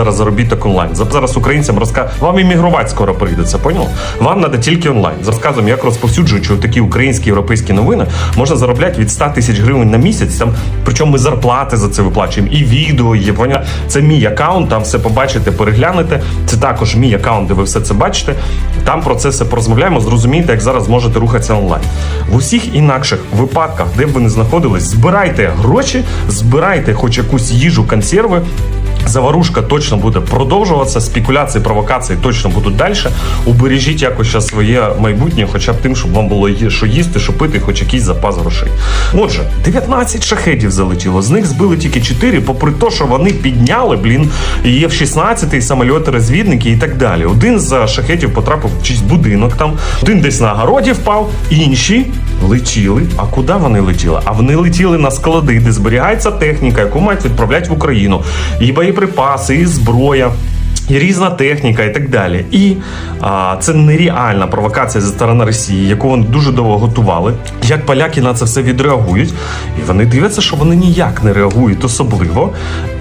зараз заробіток онлайн. Зараз українцям розка... вам іммігрувати скоро прийдеться. Поняв? Вам треба тільки онлайн. За розказом, як розповсюджуючи такі українські європейські новини, можна заробляти від 100 тисяч гривень на місяць. Там причому ми зарплати за це виплачуємо. І відео є. Поняв? Це мій аккаунт, там все побачите, переглянете. Це також мій аккаунт, де ви все це бачите. Там про це все порозмовляємо. Зрозумієте, як зараз можете рухатися онлайн. В усіх інакших випадках, де б ви не знаходились, збирайте гроші, збирайте хоч якусь їжу, консерви. Заварушка точно буде продовжуватися, спекуляції, провокації точно будуть далі. Убережіть якось ще своє майбутнє, хоча б тим, щоб вам було що їсти, що пити, хоч якийсь запас грошей. Отже, 19 шахедів залетіло, з них збили тільки 4, попри те, що вони підняли, блін, є в 16-й самольоти, розвідники і так далі. Один з шахетів потрапив в чийсь будинок там, один десь на городі впав, інші летіли. А куди вони летіли? А вони летіли на склади, де зберігається техніка, яку мають відправляти в Україну. І боєприпаси, і зброя. Різна техніка, і так далі. І а, це нереальна провокація зі сторони Росії, яку вони дуже довго готували. Як поляки на це все відреагують, і вони дивляться, що вони ніяк не реагують особливо.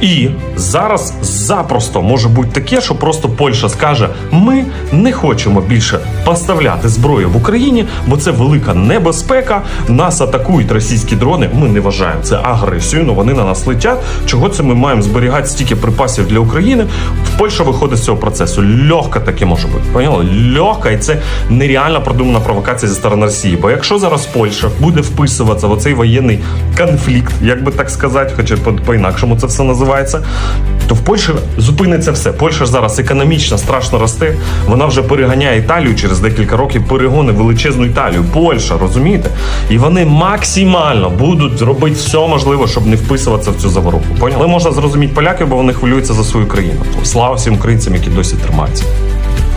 І зараз запросто може бути таке, що просто Польща скаже: ми не хочемо більше поставляти зброю в Україні, бо це велика небезпека. Нас атакують російські дрони. Ми не вважаємо це агресією, але вони на нас летять. Чого це ми маємо зберігати стільки припасів для України? В Польща виходить з цього процесу. Легко таке може бути. Поняли? Легко, і це нереально продумана провокація зі сторони Росії. Бо якщо зараз Польща буде вписуватися в оцей воєнний конфлікт, як би так сказати, хоча по- по-інакшому це все називається, то в Польщі зупиниться все. Польща зараз економічно страшно росте. Вона вже переганяє Італію через декілька років. Перегони величезну Італію. Польща, розумієте? І вони максимально будуть робити все можливе, щоб не вписуватися в цю заворуху. Поняли? Але можна зрозуміти поляків, бо вони хвилюються за свою країну. Слава всім українцям, які досі тримаються.